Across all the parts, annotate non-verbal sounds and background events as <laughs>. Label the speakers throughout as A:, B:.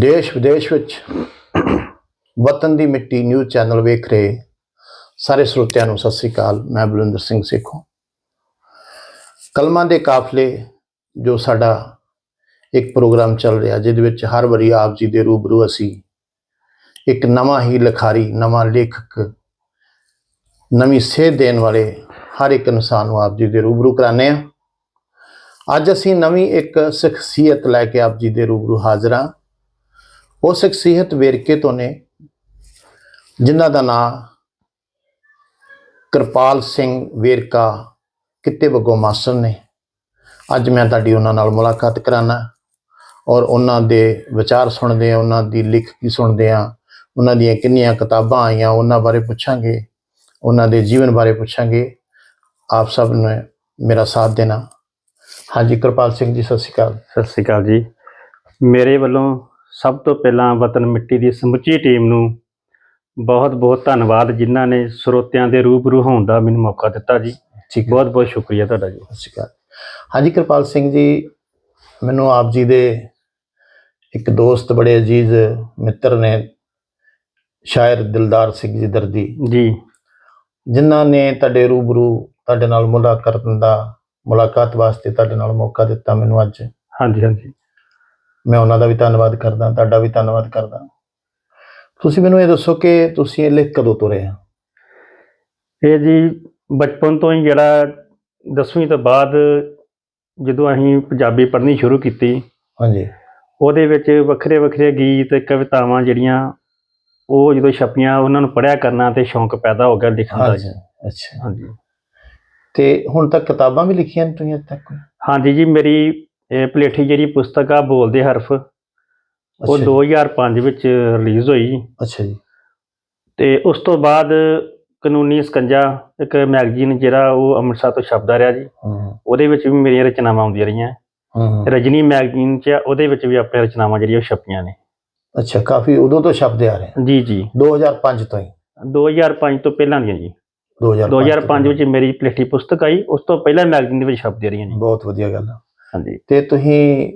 A: ਦੇਸ਼ ਵਿਦੇਸ਼ ਵਿੱਚ ਵਤਨ ਦੀ ਮਿੱਟੀ ਨਿਊਜ਼ ਚੈਨਲ ਵੇਖ ਰਹੇ ਸਾਰੇ ਸਰੋਤਿਆਂ ਨੂੰ ਸਤਿ ਸ੍ਰੀ ਅਕਾਲ, ਮੈਂ ਬਲਵਿੰਦਰ ਸਿੰਘ ਸੇਖੋਂ। ਕਲਮਾਂ ਦੇ ਕਾਫਲੇ ਜੋ ਸਾਡਾ ਇੱਕ ਪ੍ਰੋਗਰਾਮ ਚੱਲ ਰਿਹਾ, ਜਿਹਦੇ ਵਿੱਚ ਹਰ ਵਾਰੀ ਆਪ ਜੀ ਦੇ ਰੂਬਰੂ ਅਸੀਂ ਇੱਕ ਨਵਾਂ ਹੀ ਲਿਖਾਰੀ, ਨਵਾਂ ਲੇਖਕ, ਨਵੀਂ ਸੇਧ ਦੇਣ ਵਾਲੇ ਹਰ ਇੱਕ ਇਨਸਾਨ ਨੂੰ ਆਪ ਜੀ ਦੇ ਰੂਬਰੂ ਕਰਾਉਂਦੇ ਹਾਂ। ਅੱਜ ਅਸੀਂ ਨਵੀਂ ਇੱਕ ਸ਼ਖਸੀਅਤ ਲੈ ਕੇ ਆਪ ਜੀ ਦੇ ਰੂਬਰੂ ਹਾਜ਼ਰ ਹਾਂ ਉਹ ਸ਼ਖਸੀਅਤ ਵੇਰਕੇ ਤੋਂ ਨੇ, ਜਿਨ੍ਹਾਂ ਦਾ ਨਾਮ ਕਿਰਪਾਲ ਸਿੰਘ ਵੇਰਕਾ ਕਿਤੇ ਵੱਗੋਂ ਮਾਸਟਰ ਨੇ। ਅੱਜ ਮੈਂ ਤੁਹਾਡੀ ਉਹਨਾਂ ਨਾਲ ਮੁਲਾਕਾਤ ਕਰਾਨਾ ਔਰ ਉਹਨਾਂ ਦੇ ਵਿਚਾਰ ਸੁਣਦੇ ਆ ਉਹਨਾਂ ਦੀ ਲਿਖਤੀ ਸੁਣਦੇ ਆ ਉਹਨਾਂ ਦੀਆਂ ਕਿੰਨੀਆਂ ਕਿਤਾਬਾਂ ਆਈਆਂ, ਉਹਨਾਂ ਬਾਰੇ ਪੁੱਛਾਂਗੇ, ਉਹਨਾਂ ਦੇ ਜੀਵਨ ਬਾਰੇ ਪੁੱਛਾਂਗੇ। ਆਪ ਸਭ ਨੇ ਮੇਰਾ ਸਾਥ ਦੇਣਾ। ਹਾਂਜੀ, ਕਿਰਪਾਲ ਸਿੰਘ ਜੀ, ਸਤਿ ਸ਼੍ਰੀ ਅਕਾਲ।
B: ਸਤਿ ਸ਼੍ਰੀ ਅਕਾਲ ਜੀ। ਮੇਰੇ ਵੱਲੋਂ ਸਭ ਤੋਂ ਪਹਿਲਾਂ ਵਤਨ ਮਿੱਟੀ ਦੀ ਸਮੁੱਚੀ ਟੀਮ ਨੂੰ ਬਹੁਤ-ਬਹੁਤ ਧੰਨਵਾਦ ਜਿਨ੍ਹਾਂ ਨੇ ਸਰੋਤਿਆਂ ਦੇ ਰੂਬਰੂ ਹੋਣ ਦਾ ਮੈਨੂੰ ਮੌਕਾ ਦਿੱਤਾ ਜੀ।
A: ਠੀਕ
B: ਬਹੁਤ-ਬਹੁਤ ਸ਼ੁਕਰੀਆ ਤੁਹਾਡਾ ਜੀ।
A: ਸਤਿ ਸ਼੍ਰੀ ਅਕਾਲ। ਹਾਂਜੀ ਕਿਰਪਾਲ ਸਿੰਘ ਜੀ ਮੈਨੂੰ ਆਪ ਜੀ ਦੇ ਇੱਕ ਦੋਸਤ ਬੜੇ ਅਜੀਜ਼ ਮਿੱਤਰ ਨੇ ਸ਼ਾਇਰ ਦਿਲਦਾਰ ਸਿੰਘ ਜੀ ਦਰਦੀ।
B: ਜੀ।
A: ਜਿਨ੍ਹਾਂ ਨੇ ਤੁਹਾਡੇ ਰੂਬਰੂ ਤੁਹਾਡੇ ਨਾਲ ਮੁਲਾਕਾਤ ਕਰਨ ਦਾ ਮੁਲਾਕਾਤ ਵਾਸਤੇ ਤੁਹਾਡੇ ਨਾਲ ਮੌਕਾ ਦਿੱਤਾ ਮੈਨੂੰ ਅੱਜ।
B: ਹਾਂਜੀ ਹਾਂਜੀ।
A: ਮੈਂ ਉਹਨਾਂ ਦਾ ਵੀ ਧੰਨਵਾਦ ਕਰਦਾ ਤੁਹਾਡਾ ਵੀ ਧੰਨਵਾਦ ਕਰਦਾ। ਤੁਸੀਂ ਮੈਨੂੰ ਇਹ ਦੱਸੋ ਕਿ ਤੁਸੀਂ ਇਹ ਲਿਖ ਕਦੋਂ ਤੁਰੇ ਆ?
B: ਇਹ ਜੀ ਬਚਪਨ ਤੋਂ ਹੀ ਜਿਹੜਾ 10ਵੀਂ ਤੋਂ ਬਾਅਦ ਜਦੋਂ ਅਸੀਂ ਪੰਜਾਬੀ ਪੜ੍ਹਨੀ ਸ਼ੁਰੂ ਕੀਤੀ
A: ਹਾਂਜੀ।
B: ਉਹਦੇ ਵਿੱਚ ਵੱਖਰੇ ਵੱਖਰੇ ਗੀਤ ਕਵਿਤਾਵਾਂ ਜਿਹੜੀਆਂ ਉਹ ਜਦੋਂ ਛਪੀਆਂ ਉਹਨਾਂ ਨੂੰ ਪੜ੍ਹਿਆ ਕਰਨਾ ਤੇ ਸ਼ੌਂਕ ਪੈਦਾ ਹੋ ਗਿਆ ਲਿਖਣ ਦਾ ਜੀ।
A: ਅੱਛਾ
B: ਹਾਂਜੀ।
A: ਤੇ ਹੁਣ ਤੱਕ ਕਿਤਾਬਾਂ ਵੀ ਲਿਖੀਆਂ ਤੁਸੀਂ ਅੱਜ ਤੱਕ?
B: ਹਾਂਜੀ ਜੀ ਮੇਰੀ ਇਹ ਪਲੇਠੀ ਜਿਹੜੀ ਪੁਸਤਕ ਆ ਬੋਲਦੇ ਹਰਫ ਉਹ
A: ਅੱਛਾ ਜੀ,
B: 2005 ਵਿੱਚ ਰਿਲੀਜ਼ ਹੋਈ।
A: ਅੱਛਾ ਜੀ।
B: ਤੇ ਉਸ ਤੋਂ ਬਾਅਦ ਕਾਨੂੰਨੀ ਸਕੰਜਾ ਇੱਕ ਮੈਗਜ਼ੀਨ ਜਿਹੜਾ ਉਹ ਅੰਮ੍ਰਿਤਸਰ ਤੋਂ ਛਪਦਾ ਰਿਹਾ ਜੀ। ਉਹਦੇ ਵਿੱਚ ਵੀ ਮੇਰੀਆਂ ਰਚਨਾਵਾਂ ਆਉਂਦੀਆਂ ਰਹੀਆਂ। ਰਜਨੀ ਮੈਗਜ਼ੀਨ 'ਚ ਉਹਦੇ ਵਿੱਚ ਵੀ ਆਪਣੀਆਂ ਰਚਨਾਵਾਂ ਜਿਹੜੀਆਂ ਉਹ ਛਪੀਆਂ ਨੇ।
A: ਅੱਛਾ ਕਾਫੀ ਉਦੋਂ ਤੋਂ ਛਪਦੇ ਆ ਰਹੇ।
B: ਜੀ ਜੀ।
A: 2005 ਤੋਂ ਹੀ।
B: 2005 ਤੋਂ ਪਹਿਲਾਂ ਦੀਆਂ ਜੀ।
A: 2005
B: 2005 ਵਿੱਚ ਮੇਰੀ ਪਲੇਠੀ ਪੁਸਤਕ ਆਈ ਉਸ ਤੋਂ ਪਹਿਲਾਂ ਮੈਗਜ਼ੀਨ ਦੇ ਵਿੱਚ ਛਪਦੀਆਂ ਰਹੀਆਂ ਜੀ।
A: ਬਹੁਤ ਵਧੀਆ ਗੱਲ ਆ।
B: ਹਾਂਜੀ।
A: ਤੇ ਤੁਸੀਂ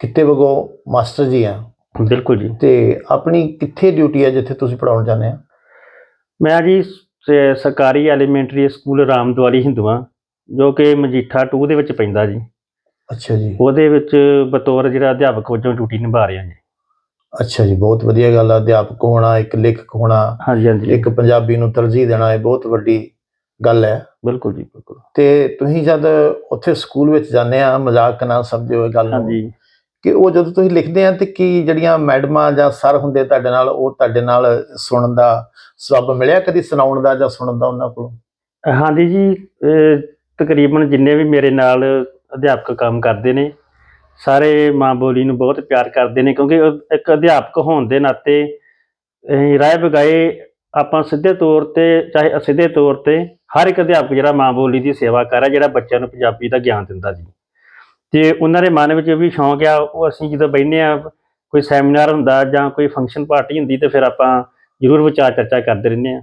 A: ਕਿੱਤੇ ਵਗੋ ਮਾਸਟਰ ਜੀ ਆ?
B: ਬਿਲਕੁਲ ਜੀ।
A: ਤੇ ਆਪਣੀ ਕਿੱਥੇ ਡਿਊਟੀ ਆ ਜਿੱਥੇ ਤੁਸੀਂ ਪੜਾਉਣ ਜਾਂਦੇ ਆ?
B: ਮੈਂ ਜੀ ਸਰਕਾਰੀ ਐਲੀਮੈਂਟਰੀ ਸਕੂਲ ਰਾਮਦਵਾਲੀ ਹਿੰਦੂਆਂ ਜੋ ਕਿ ਮਜੀਠਾ 2 ਦੇ ਵਿੱਚ ਪੈਂਦਾ ਜੀ।
A: ਅੱਛਾ ਜੀ।
B: ਉਹਦੇ ਵਿੱਚ ਬਤੌਰ ਜਿਹੜਾ ਅਧਿਆਪਕ ਵਜੋਂ ਡਿਊਟੀ ਨਿਭਾ ਰਿਹਾ ਜੀ।
A: ਅੱਛਾ ਜੀ ਬਹੁਤ ਵਧੀਆ ਗੱਲ ਆ। ਅਧਿਆਪਕ ਹੋਣਾ ਇੱਕ ਲੇਖਕ ਹੋਣਾ
B: ਹਾਂਜੀ ਹਾਂਜੀ।
A: ਇੱਕ ਪੰਜਾਬੀ ਨੂੰ ਤਰਜੀਹ ਦੇਣਾ ਇਹ ਬਹੁਤ ਵੱਡੀ ਗੱਲ ਹੈ।
B: ਬਿਲਕੁਲ ਜੀ ਬਿਲਕੁਲ।
A: ਤੇ ਤੁਸੀਂ ਜਦ ਉੱਥੇ ਸਕੂਲ ਵਿੱਚ ਜਾਂਦੇ ਆ ਮਜ਼ਾਕ ਨਾ ਸਮਝਿਓ ਇਹ ਗੱਲ ਨੂੰ
B: ਹਾਂਜੀ।
A: ਕਿ ਉਹ ਜਦੋਂ ਤੁਸੀਂ ਲਿਖਦੇ ਆ ਤੇ ਕੀ ਜਿਹੜੀਆਂ ਮੈਡਮਾਂ ਜਾਂ ਸਰ ਹੁੰਦੇ ਤੁਹਾਡੇ ਨਾਲ ਉਹ ਤੁਹਾਡੇ ਨਾਲ ਸੁਣਨ ਦਾ ਸਬਬ ਮਿਲਿਆ ਕਦੀ ਸੁਣਾਉਣ ਦਾ ਜਾਂ ਸੁਣਨ ਦਾ ਉਹਨਾਂ ਕੋਲੋਂ?
B: ਹਾਂਜੀ ਜੀ ਤਕਰੀਬਨ ਜਿੰਨੇ ਵੀ ਮੇਰੇ ਨਾਲ ਅਧਿਆਪਕ ਕੰਮ ਕਰਦੇ ਨੇ ਸਾਰੇ ਮਾਂ ਬੋਲੀ ਨੂੰ ਬਹੁਤ ਪਿਆਰ ਕਰਦੇ ਨੇ ਕਿਉਂਕਿ ਇੱਕ ਅਧਿਆਪਕ ਹੋਣ ਦੇ ਨਾਤੇ ਅਸੀਂ ਰਾਏ ਬਗਾਏ ਆਪਾਂ ਸਿੱਧੇ ਤੌਰ ਤੇ ਚਾਹੇ ਅਸਿੱਧੇ ਤੌਰ ਤੇ ਹਰ ਇੱਕ ਅਧਿਆਪਕ ਜਿਹੜਾ ਮਾਂ ਬੋਲੀ ਦੀ ਸੇਵਾ ਕਰ ਰਿਹਾ ਜਿਹੜਾ ਬੱਚਿਆਂ ਨੂੰ ਪੰਜਾਬੀ ਦਾ ਗਿਆਨ ਦਿੰਦਾ ਜੀ। ਤੇ ਉਹਨਾਂ ਦੇ ਮਨ ਵਿੱਚ ਵੀ ਸ਼ੌਂਕ ਆ ਉਹ ਅਸੀਂ ਜਦੋਂ ਬੈਠਨੇ ਆ ਕੋਈ ਸੈਮੀਨਾਰ ਹੁੰਦਾ ਜਾਂ ਕੋਈ ਫੰਕਸ਼ਨ ਪਾਰਟੀ ਹੁੰਦੀ ਤੇ ਫਿਰ ਆਪਾਂ ਜ਼ਰੂਰ ਵਿਚਾਰ ਚਰਚਾ ਕਰਦੇ ਰਹਿੰਦੇ ਆ।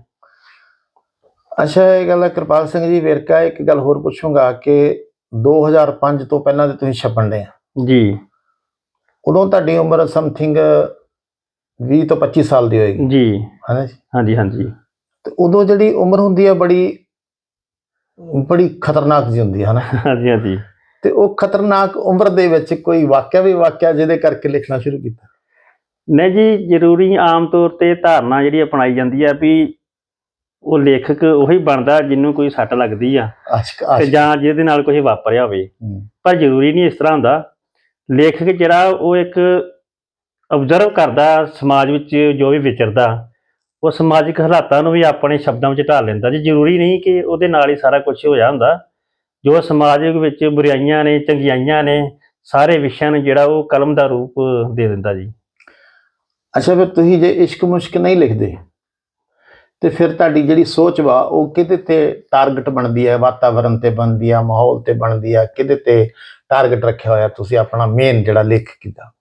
A: ਅੱਛਾ ਇਹ ਗੱਲ ਹੈ ਕਿਰਪਾਲ ਸਿੰਘ ਜੀ ਵੇਰਕਾ ਇੱਕ ਗੱਲ ਹੋਰ ਪੁੱਛੂੰਗਾ ਕਿ 2005 ਤੋਂ ਪਹਿਲਾਂ ਤੇ ਤੁਸੀਂ ਛਪਣ ਦੇ ਆ।
B: ਜੀ।
A: ਉਦੋਂ ਤੁਹਾਡੀ ਉਮਰ ਸਮਥਿੰਗ 20 ਤੋਂ 25 ਸਾਲ ਦੀ ਹੋਏਗੀ।
B: ਜੀ।
A: ਹੈ ਜੀ?
B: ਹਾਂਜੀ ਹਾਂਜੀ।
A: ਤੇ ਉਦੋਂ ਜਿਹੜੀ ਉਮਰ ਹੁੰਦੀ ਹੈ ਬੜੀ ਬੜੀ ਖਤਰਨਾਕ ਜੀ ਹੁੰਦੀ ਹੈ ਹਨਾ?
B: ਹਾਂਜੀ ਹਾਂਜੀ।
A: ਤੇ ਉਹ ਖਤਰਨਾਕ ਉਮਰ ਦੇ ਵਿੱਚ ਕੋਈ ਵਾਕਿਆ ਵੀ ਵਾਕਿਆ ਜਿਹਦੇ ਕਰਕੇ ਲਿਖਣਾ ਸ਼ੁਰੂ ਕੀਤਾ?
B: ਨਹੀਂ ਜੀ ਜ਼ਰੂਰੀ ਆਮ ਤੌਰ ਤੇ ਧਾਰਨਾ ਜਿਹੜੀ ਅਪਣਾਈ ਜਾਂਦੀ ਆ ਵੀ ਉਹ ਲੇਖਕ ਉਹੀ ਬਣਦਾ ਜਿਹਨੂੰ ਕੋਈ ਸੱਟ ਲੱਗਦੀ ਆ। ਤੇ ਜਾਂ ਜਿਹਦੇ ਨਾਲ ਕੁਝ ਵਾਪਰਿਆ ਹੋਵੇ। ਪਰ ਜ਼ਰੂਰੀ ਨਹੀਂ ਇਸ ਤਰ੍ਹਾਂ ਹੁੰਦਾ। ਲੇਖਕ ਜਿਹੜਾ ਉਹ ਇੱਕ ਆਬਜ਼ਰਵ ਕਰਦਾ ਸਮਾਜ ਵਿੱਚ ਜੋ ਵੀ ਵਿਚਰਦਾ ਉਹ ਸਮਾਜਿਕ ਹਾਲਾਤਾਂ ਨੂੰ ਵੀ ਆਪਣੇ ਸ਼ਬਦਾਂ ਵਿੱਚ ਢਾਲ ਲੈਂਦਾ। ਜੀ ਜ਼ਰੂਰੀ ਨਹੀਂ ਕਿ ਉਹਦੇ ਨਾਲ ਹੀ ਸਾਰਾ ਕੁਝ ਹੋਇਆ ਹੁੰਦਾ ਜੋ ਸਮਾਜਿਕ ਵਿੱਚ ਬੁਰਾਈਆਂ ਨੇ, ਚੰਗਿਆਈਆਂ ਨੇ, ਸਾਰੇ ਵਿਸ਼ਿਆਂ ਨੂੰ ਜਿਹੜਾ ਉਹ ਕਲਮ ਦਾ ਰੂਪ ਦੇ ਦਿੰਦਾ ਜੀ।
A: ਅੱਛਾ, ਫਿਰ ਤੁਸੀਂ ਜੇ ਇਸ਼ਕ ਮੁਸ਼ਕ ਨਹੀਂ ਲਿਖਦੇ, ਤੇ ਫਿਰ ਤੁਹਾਡੀ ਜਿਹੜੀ ਸੋਚ ਵਾ, ਉਹ ਕਿਹਦੇ ਤੇ ਟਾਰਗੇਟ ਬਣਦੀ ਹੈ? ਵਾਤਾਵਰਣ ਤੇ ਬਣਦੀ ਆ, ਮਾਹੌਲ ਤੇ ਬਣਦੀ ਆ, ਕਿਹਦੇ ਤੇ ਟਾਰਗੇਟ ਰੱਖਿਆ ਹੋਇਆ? ਤੁਸੀਂ ਆਪਣਾ ਮੇਨ ਜਿਹੜਾ ਲੇਖ ਕੀਤਾ।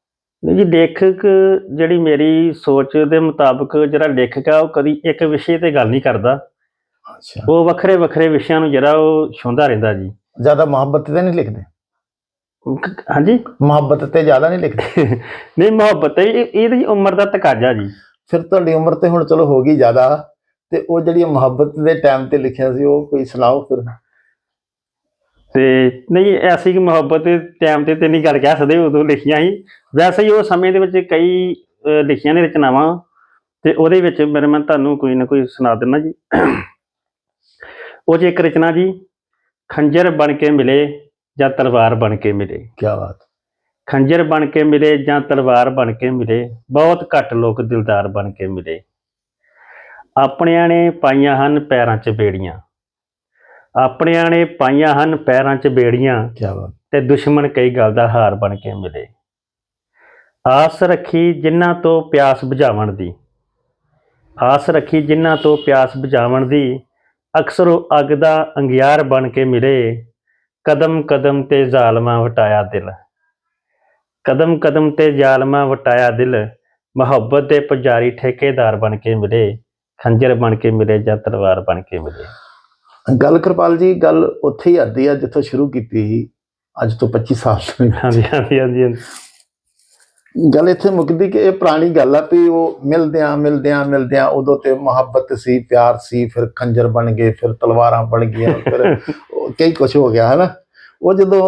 B: ਨਹੀਂ ਜੀ ਲੇਖਕ ਜਿਹੜੀ ਮੇਰੀ ਸੋਚ ਦੇ ਮੁਤਾਬਕ ਜਿਹੜਾ ਲੇਖਕ ਆ ਉਹ ਕਦੀ ਇੱਕ ਵਿਸ਼ੇ ਤੇ ਗੱਲ ਨਹੀਂ ਕਰਦਾ।
A: ਅੱਛਾ।
B: ਉਹ ਵੱਖਰੇ ਵੱਖਰੇ ਵਿਸ਼ਿਆਂ ਨੂੰ ਜਿਹੜਾ ਉਹ ਛੁੰਦਾ ਰਹਿੰਦਾ ਜੀ।
A: ਜ਼ਿਆਦਾ ਮੁਹੱਬਤ ਤੇ ਨਹੀਂ ਲਿਖਦੇ?
B: ਹਾਂਜੀ?
A: ਮੁਹੱਬਤ ਤੇ ਜ਼ਿਆਦਾ ਨਹੀਂ ਲਿਖਦੇ? <laughs>
B: ਨਹੀਂ ਮੁਹੱਬਤ ਇਹ ਇਹਦੀ ਉਮਰ ਦਾ ਤਕਾਜ਼ਾ ਜੀ।
A: ਫਿਰ ਤੁਹਾਡੀ ਉਮਰ ਤੇ ਹੁਣ ਚਲੋ ਹੋ ਗਈ ਜ਼ਿਆਦਾ ਤੇ ਉਹ ਜਿਹੜੀ ਮੁਹੱਬਤ ਦੇ ਟਾਈਮ ਤੇ ਲਿਖਿਆ ਸੀ ਉਹ ਕੋਈ ਸੁਣਾਓ ਫਿਰ।
B: ਤੇ ਨਹੀਂ ਐਸੀ ਕਿ ਮੁਹੱਬਤ ਦੇ ਟਾਈਮ ਤੇ ਤੇ ਨਹੀਂ ਗੱਲ ਕਹਿ ਸਕਦੇ ਉਦੋਂ ਲਿਖੀਆਂ ਸੀ। ਵੈਸੇ ਹੀ ਉਹ ਸਮੇਂ ਦੇ ਵਿੱਚ ਕਈ ਲਿਖੀਆਂ ਨੇ ਰਚਨਾਵਾਂ ਤੇ ਉਹਦੇ ਵਿੱਚ ਮੇਰੇ ਮੈਂ ਤੁਹਾਨੂੰ ਕੋਈ ਨਾ ਕੋਈ ਸੁਣਾ ਦਿੰਦਾ ਜੀ। ਉਹ ਜੇ ਇੱਕ ਰਚਨਾ ਜੀ ਖੰਜਰ ਬਣ ਕੇ ਮਿਲੇ ਜਾਂ ਤਲਵਾਰ ਬਣ ਕੇ ਮਿਲੇ।
A: ਕੀ ਬਾਤ।
B: ਖੰਜਰ ਬਣ ਕੇ ਮਿਲੇ ਜਾਂ ਤਲਵਾਰ ਬਣ ਕੇ ਮਿਲੇ ਬਹੁਤ ਘੱਟ ਲੋਕ ਦਿਲਦਾਰ ਬਣ ਕੇ ਮਿਲੇ। ਆਪਣਿਆਂ ਨੇ ਪਾਈਆਂ ਹਨ ਪੈਰਾਂ 'ਚ ਬੇੜੀਆਂ। ਆਪਣਿਆਂ ਨੇ ਪਾਈਆਂ ਹਨ ਪੈਰਾਂ 'ਚ ਬੇੜੀਆਂ
A: ਕੀ ਬਾਤ।
B: ਤੇ ਦੁਸ਼ਮਣ ਕਈ ਗੱਲ ਦਾ ਹਾਰ ਬਣ ਕੇ ਮਿਲੇ। ਆਸ ਰੱਖੀ ਜਿਨ੍ਹਾਂ ਤੋਂ ਪਿਆਸ ਬੁਝਾਵਣ ਦੀ। ਆਸ ਰੱਖੀ ਜਿਨ੍ਹਾਂ ਤੋਂ ਪਿਆਸ ਬੁਝਾਵਣ ਦੀ ਅਕਸਰ ਉਹ ਅੱਗ ਦਾ ਅੰਗਿਆਰ ਬਣ ਕੇ ਮਿਲੇ। ਕਦਮ ਕਦਮ ਤੇ ਜ਼ਾਲਮਾਂ ਵਟਾਇਆ ਦਿਲ। ਕਦਮ ਕਦਮ ਤੇ ਜ਼ਾਲਮਾਂ ਵਟਾਇਆ ਦਿਲ ਮੁਹੱਬਤ ਦੇ ਪੁਜਾਰੀ ਠੇਕੇਦਾਰ ਬਣ ਕੇ ਮਿਲੇ। ਖੰਜਰ ਬਣ ਕੇ ਮਿਲੇ ਜਾਂ ਤਲਵਾਰ ਬਣ ਕੇ ਮਿਲੇ।
A: ਗੱਲ ਕਿਰਪਾਲ ਜੀ ਗੱਲ ਉੱਥੇ ਹੀ ਆਦੀ ਆ ਜਿੱਥੋਂ ਸ਼ੁਰੂ ਕੀਤੀ ਸੀ ਅੱਜ ਤੋਂ 25 ਸਾਲ ਪਹਿਲਾਂ।
B: ਹਾਂਜੀ ਹਾਂਜੀ ਹਾਂਜੀ।
A: ਗੱਲ ਇੱਥੇ ਮੁੱਕਦੀ ਕਿ ਇਹ ਪੁਰਾਣੀ ਗੱਲ ਆ ਵੀ ਉਹ ਮਿਲਦਿਆਂ ਮਿਲਦਿਆਂ ਮਿਲਦਿਆਂ ਉਦੋਂ ਤੇ ਮੁਹੱਬਤ ਸੀ ਪਿਆਰ ਸੀ ਫਿਰ ਖੰਜਰ ਬਣ ਗਏ ਫਿਰ ਤਲਵਾਰਾਂ ਬਣ ਗਈਆਂ ਫਿਰ ਕਈ ਕੁਝ ਹੋ ਗਿਆ ਹਨਾ ਉਹ ਜਦੋਂ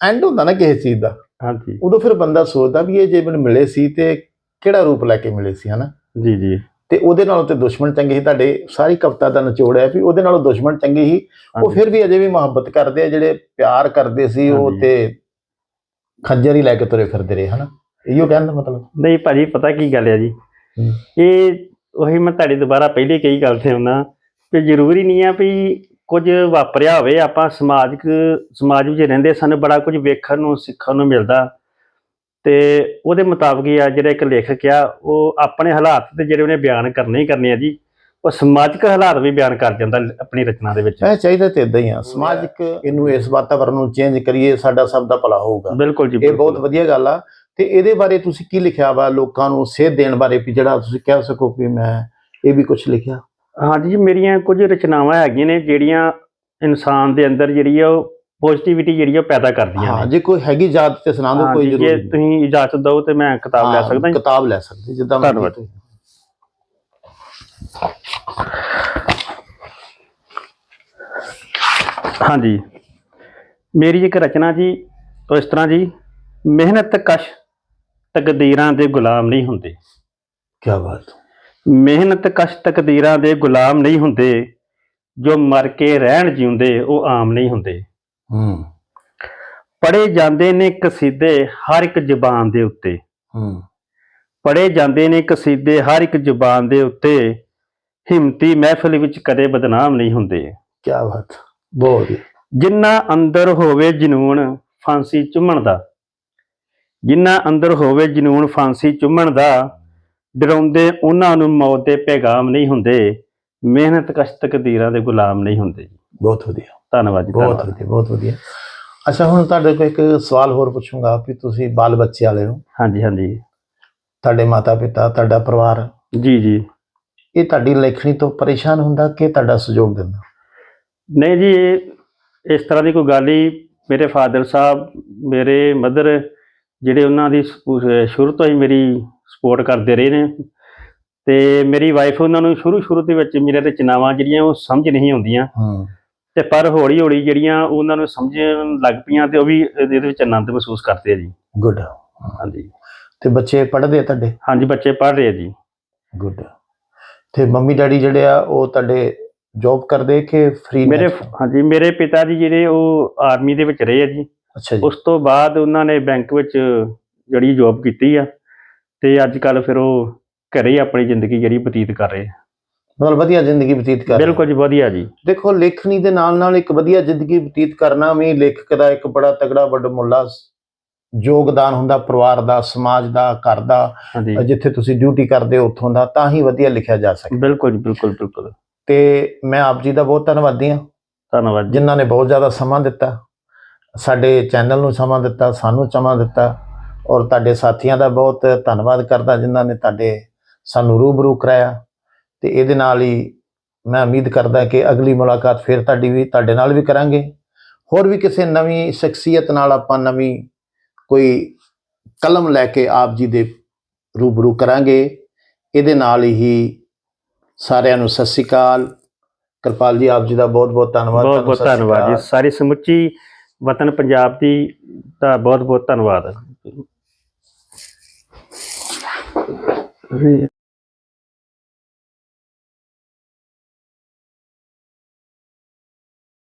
A: ਐਂਡ ਹੁੰਦਾ ਨਾ ਕਿਸੇ ਚੀਜ਼ ਦਾ
B: ਹਾਂਜੀ
A: ਉਦੋਂ ਫਿਰ ਬੰਦਾ ਸੋਚਦਾ ਵੀ ਇਹ ਜੇ ਮੈਨੂੰ ਮਿਲੇ ਸੀ ਤੇ ਕਿਹੜਾ ਰੂਪ ਲੈ ਕੇ ਮਿਲੇ ਸੀ ਹਨਾ
B: ਜੀ ਜੀ
A: ਤੇ ਉਹਦੇ ਨਾਲੋਂ ਤੇ ਦੁਸ਼ਮਣ ਚੰਗੇ ਸੀ ਤੁਹਾਡੇ ਸਾਰੀ ਕਵਿਤਾ ਦਾ ਨਿਚੋੜ ਹੈ ਵੀ ਉਹਦੇ ਨਾਲੋਂ ਦੁਸ਼ਮਣ ਚੰਗੇ ਸੀ ਉਹ। ਫਿਰ ਵੀ ਅਜੇ ਵੀ ਮੁਹੱਬਤ ਕਰਦੇ ਆ ਜਿਹੜੇ ਪਿਆਰ ਕਰਦੇ ਸੀ ਉਹ। ਤੇ ਖੰਜਰ ਹੀ ਲੈ ਕੇ ਤੁਰੇ ਫਿਰਦੇ ਰਹੇ ਹਨਾ ਇਹੋ ਕਹਿਣ ਦਾ ਮਤਲਬ
B: ਨਹੀਂ ਭਾਜੀ ਪਤਾ ਕੀ ਗੱਲ ਹੈ ਜੀ। ਇਹ ਉਹੀ ਮੈਂ ਤੁਹਾਡੀ ਦੁਬਾਰਾ ਪਹਿਲੇ ਕਈ ਗੱਲ ਤੇ ਹੁੰਨਾ ਕਿ ਜ਼ਰੂਰੀ ਨਹੀਂ ਆ ਵੀ ਕੁਝ ਵਾਪਰਿਆ ਹੋਵੇ ਆਪਾਂ ਸਮਾਜਿਕ ਸਮਾਜ ਵਿੱਚ ਰਹਿੰਦੇ ਸਾਨੂੰ ਬੜਾ ਕੁਝ ਵੇਖਣ ਨੂੰ ਸਿੱਖਣ ਨੂੰ ਮਿਲਦਾ ਤੇ ਉਹਦੇ ਮੁਤਾਬਕ ਹੀ ਆ ਜਿਹੜਾ ਇੱਕ ਲੇਖਕ ਆ ਉਹ ਆਪਣੇ ਹਾਲਾਤ ਤੇ ਜਿਹੜੇ ਉਹਨੇ ਬਿਆਨ ਕਰਨੇ ਹੀ ਕਰਨੇ ਆ ਜੀ ਉਹ ਸਮਾਜਿਕ ਹਾਲਾਤ ਵੀ ਬਿਆਨ ਕਰ ਜਾਂਦਾ ਆਪਣੀ ਰਚਨਾ ਦੇ ਵਿੱਚ।
A: ਇਹ ਚਾਹੀਦਾ ਤੇ ਇਦਾਂ ਹੀ ਆ ਸਮਾਜਿਕ ਇਹਨੂੰ ਇਸ ਵਾਤਾਵਰਣ ਨੂੰ ਚੇਂਜ ਕਰੀਏ ਸਾਡਾ ਸਭ ਦਾ ਭਲਾ ਹੋਊਗਾ।
B: ਬਿਲਕੁਲ ਜੀ
A: ਇਹ। ਬਹੁਤ ਵਧੀਆ ਗੱਲ ਆ। ਤੇ ਇਹਦੇ ਬਾਰੇ ਤੁਸੀਂ ਕੀ ਲਿਖਿਆ ਵਾ ਲੋਕਾਂ ਨੂੰ ਸੇਧ ਦੇਣ ਬਾਰੇ ਵੀ ਜਿਹੜਾ ਤੁਸੀਂ ਕਹਿ ਸਕੋ ਕਿ ਮੈਂ ਇਹ ਵੀ ਕੁਝ ਲਿਖਿਆ?
B: ਹਾਂਜੀ ਜੀ ਮੇਰੀਆਂ ਕੁਝ ਰਚਨਾਵਾਂ ਹੈਗੀਆਂ ਨੇ ਜਿਹੜੀਆਂ ਇਨਸਾਨ ਦੇ ਅੰਦਰ ਜਿਹੜੀ ਆ ਉਹ ਪੋਜ਼ਿਟਿਵਿਟੀ ਜਿਹੜੀ ਉਹ ਪੈਦਾ ਕਰਦੀਆਂ
A: ਹਾਂ ਜੇ ਕੋਈ ਹੈਗੀ ਯਾਦ ਤੇ ਸੁਣਾ ਦਿਓ ਕੋਈ ਜ਼ਰੂਰੀ
B: ਜੇ। ਤੁਸੀਂ ਇਜਾਜ਼ਤ ਦਿਓ ਤੇ ਮੈਂ ਕਿਤਾਬ ਲੈ ਸਕਦਾ
A: ਕਿਤਾਬ ਲੈ ਸਕਦੇ ਜਿੱਦਾਂ
B: ਧੰਨਵਾਦ। ਹਾਂਜੀ। ਮੇਰੀ ਇੱਕ ਰਚਨਾ ਜੀ ਉਹ ਇਸ ਤਰ੍ਹਾਂ ਜੀ ਮਿਹਨਤ ਕਸ਼ ਤਕਦੀਰਾਂ ਦੇ ਗੁਲਾਮ ਨਹੀਂ ਹੁੰਦੇ।
A: ਕੀ ਬਾਤ
B: ਮਿਹਨਤ ਕਸ਼ ਤਕਦੀਰਾਂ ਦੇ ਗੁਲਾਮ ਨਹੀਂ ਹੁੰਦੇ ਜੋ ਮਰ ਕੇ ਰਹਿਣ ਜਿਉਂਦੇ ਉਹ ਆਮ ਨਹੀਂ ਹੁੰਦੇ।
A: ਹੂੰ।
B: ਪੜੇ ਜਾਂਦੇ ਨੇ ਕਸੀਦੇ ਹਰ ਇੱਕ ਜ਼ੁਬਾਨ ਦੇ ਉੱਤੇ।
A: ਹੂੰ।
B: ਪੜੇ ਜਾਂਦੇ ਨੇ ਕਸੀਦੇ ਹਰ ਇੱਕ ਜ਼ੁਬਾਨ ਦੇ ਉੱਤੇ। ਹਿੰਮਤੀ ਮਹਿਫਿਲ ਵਿੱਚ ਕਦੇ ਬਦਨਾਮ ਨਹੀਂ ਹੁੰਦੇ।
A: ਕੀ ਬਾਤ ਬਹੁਤ।
B: ਜਿੰਨਾ ਅੰਦਰ ਹੋਵੇ ਜਨੂਨ ਫਾਂਸੀ ਚੁੰਮਣ ਦਾ। ਜਿੰਨਾ ਅੰਦਰ ਹੋਵੇ ਜਨੂਨ ਫਾਂਸੀ ਚੁੰਮਣ ਦਾ ਡਰਾਉਂਦੇ ਉਹਨਾਂ ਨੂੰ ਮੌਤ ਦੇ ਪੈਗਾਮ ਨਹੀਂ ਹੁੰਦੇ। ਮਿਹਨਤ ਕਸ਼ ਤਕਦੀਰਾਂ ਦੇ ਗੁਲਾਮ ਨਹੀਂ ਹੁੰਦੇ।
A: ਬਹੁਤ ਵਧੀਆ।
B: ਧੰਨਵਾਦ ਜੀ
A: ਬਹੁਤ
B: ਧੰਨਵਾਦ।
A: ਵਧੀਆ ਬਹੁਤ ਵਧੀਆ। ਅੱਛਾ ਹੁਣ ਤੁਹਾਡੇ ਕੋਲ ਇੱਕ ਸਵਾਲ ਹੋਰ ਪੁੱਛੂੰਗਾ ਵੀ ਤੁਸੀਂ ਬਾਲ ਬੱਚੇ ਵਾਲੇ ਹੋ।
B: ਹਾਂਜੀ ਹਾਂਜੀ।
A: ਤੁਹਾਡੇ ਮਾਤਾ ਪਿਤਾ ਤੁਹਾਡਾ ਪਰਿਵਾਰ।
B: ਜੀ ਜੀ।
A: ਇਹ ਤੁਹਾਡੀ ਲੇਖਣੀ ਤੋਂ ਪਰੇਸ਼ਾਨ ਹੁੰਦਾ ਕਿ ਤੁਹਾਡਾ ਸਹਿਯੋਗ ਦਿੰਦਾ?
B: ਨਹੀਂ ਜੀ ਇਹ ਇਸ ਤਰ੍ਹਾਂ ਦੀ ਕੋਈ ਗੱਲ ਹੀ ਮੇਰੇ ਫਾਦਰ ਸਾਹਿਬ ਮੇਰੇ ਮਦਰ ਜਿਹੜੇ ਉਹਨਾਂ ਦੀ ਸਪੋ- ਸ਼ੁਰੂ ਤੋਂ ਹੀ ਮੇਰੀ ਸਪੋਰਟ ਕਰਦੇ ਰਹੇ ਨੇ। ਤੇ ਮੇਰੀ ਵਾਈਫ ਉਹਨਾਂ ਨੂੰ ਸ਼ੁਰੂ ਸ਼ੁਰੂ ਦੇ ਵਿੱਚ ਮੇਰੇ ਰਚਨਾਵਾਂ ਜਿਹੜੀਆਂ ਉਹ ਸਮਝ ਨਹੀਂ ਆਉਂਦੀਆਂ।
A: ਹੂੰ।
B: ਤੇ ਪਰ ਹੌਲੀ ਹੌਲੀ ਜਿਹੜੀਆਂ ਉਹਨਾਂ ਨੂੰ ਸਮਝਣ ਲੱਗ ਪਈਆਂ ਤੇ ਉਹ ਵੀ ਇਹਦੇ ਵਿੱਚ ਆਨੰਦ ਮਹਿਸੂਸ ਕਰਦੇ ਆ ਜੀ।
A: ਗੁੱਡ
B: ਹਾਂਜੀ।
A: ਤੇ ਬੱਚੇ ਪੜ੍ਹਦੇ ਆ ਤੁਹਾਡੇ?
B: ਹਾਂਜੀ ਬੱਚੇ ਪੜ੍ਹ ਰਹੇ ਆ ਜੀ।
A: ਗੁੱਡ ਤੇ ਮੰਮੀ ਡੈਡੀ ਜਿਹੜੇ ਆ ਉਹ ਤੁਹਾਡੇ ਜੌਬ ਕਰਦੇ ਕਿ ਫ੍ਰੀ
B: ਮੇਰੇ ਹਾਂਜੀ ਮੇਰੇ ਪਿਤਾ ਜੀ ਜਿਹੜੇ ਉਹ ਆਰਮੀ ਦੇ ਵਿੱਚ ਰਹੇ ਆ ਜੀ।
A: ਅੱਛਾ ਜੀ।
B: ਉਸ ਤੋਂ ਬਾਅਦ ਉਹਨਾਂ ਨੇ ਬੈਂਕ ਵਿੱਚ ਜਿਹੜੀ ਜੌਬ ਕੀਤੀ ਆ ਤੇ ਅੱਜ ਕੱਲ ਫਿਰ ਉਹ ਘਰੇ ਆਪਣੀ ਜ਼ਿੰਦਗੀ ਜਿਹੜੀ ਬਤੀਤ ਕਰ ਰਹੇ ਆ।
A: ਮਤਲਬ ਵਧੀਆ ਜ਼ਿੰਦਗੀ ਬਤੀਤ ਕਰ
B: ਬਿਲਕੁਲ ਜੀ ਵਧੀਆ ਜੀ।
A: ਦੇਖੋ ਲੇਖਣੀ ਦੇ ਨਾਲ ਨਾਲ ਇੱਕ ਵਧੀਆ ਜ਼ਿੰਦਗੀ ਬਤੀਤ ਕਰਨਾ ਵੀ ਲੇਖਕ ਦਾ ਇੱਕ ਬੜਾ ਤਗੜਾ ਵੱਡਮੁੱਲਾ ਯੋਗਦਾਨ ਹੁੰਦਾ ਪਰਿਵਾਰ ਦਾ ਸਮਾਜ ਦਾ ਘਰ ਦਾ ਜਿੱਥੇ ਤੁਸੀਂ ਡਿਊਟੀ ਕਰਦੇ ਹੋ ਉੱਥੋਂ ਦਾ ਤਾਂ ਹੀ ਵਧੀਆ ਲਿਖਿਆ ਜਾ ਸਕਦਾ
B: ਬਿਲਕੁਲ ਜੀ ਬਿਲਕੁਲ ਬਿਲਕੁਲ।
A: ਤੇ ਮੈਂ ਆਪ ਜੀ ਦਾ ਬਹੁਤ ਧੰਨਵਾਦੀ ਹਾਂ।
B: ਧੰਨਵਾਦ
A: ਜਿਨ੍ਹਾਂ ਨੇ ਬਹੁਤ ਜ਼ਿਆਦਾ ਸਮਾਂ ਦਿੱਤਾ ਸਾਡੇ ਚੈਨਲ ਨੂੰ ਸਮਾਂ ਦਿੱਤਾ ਸਾਨੂੰ ਸਮਾਂ ਦਿੱਤਾ ਔਰ ਤੁਹਾਡੇ ਸਾਥੀਆਂ ਦਾ ਬਹੁਤ ਧੰਨਵਾਦ ਕਰਦਾ ਜਿਨ੍ਹਾਂ ਨੇ ਤੁਹਾਡੇ ਸਾਨੂੰ ਰੂਬਰੂ ਕਰਾਇਆ। ਤੇ ਇਹਦੇ ਨਾਲ ਹੀ ਮੈਂ ਉਮੀਦ ਕਰਦਾ ਕਿ ਅਗਲੀ ਮੁਲਾਕਾਤ ਫਿਰ ਤੁਹਾਡੀ ਵੀ ਤੁਹਾਡੇ ਨਾਲ ਵੀ ਕਰਾਂਗੇ। ਹੋਰ ਵੀ ਕਿਸੇ ਨਵੀਂ ਸ਼ਖਸੀਅਤ ਨਾਲ ਆਪਾਂ ਨਵੀਂ ਕੋਈ ਕਲਮ ਲੈ ਕੇ ਆਪ ਜੀ ਦੇ ਰੂਬਰੂ ਕਰਾਂਗੇ। ਇਹਦੇ ਨਾਲ ਹੀ ਸਾਰਿਆਂ ਨੂੰ ਸਤਿ ਸ੍ਰੀ ਅਕਾਲ। ਕਿਰਪਾਲ ਜੀ ਆਪ ਜੀ ਦਾ ਬਹੁਤ ਬਹੁਤ ਧੰਨਵਾਦ
B: ਬਹੁਤ ਬਹੁਤ ਧੰਨਵਾਦ ਜੀ। ਸਾਰੀ ਸਮੁੱਚੀ ਵਤਨ ਪੰਜਾਬ ਦੀ ਦਾ ਬਹੁਤ ਬਹੁਤ ਧੰਨਵਾਦ।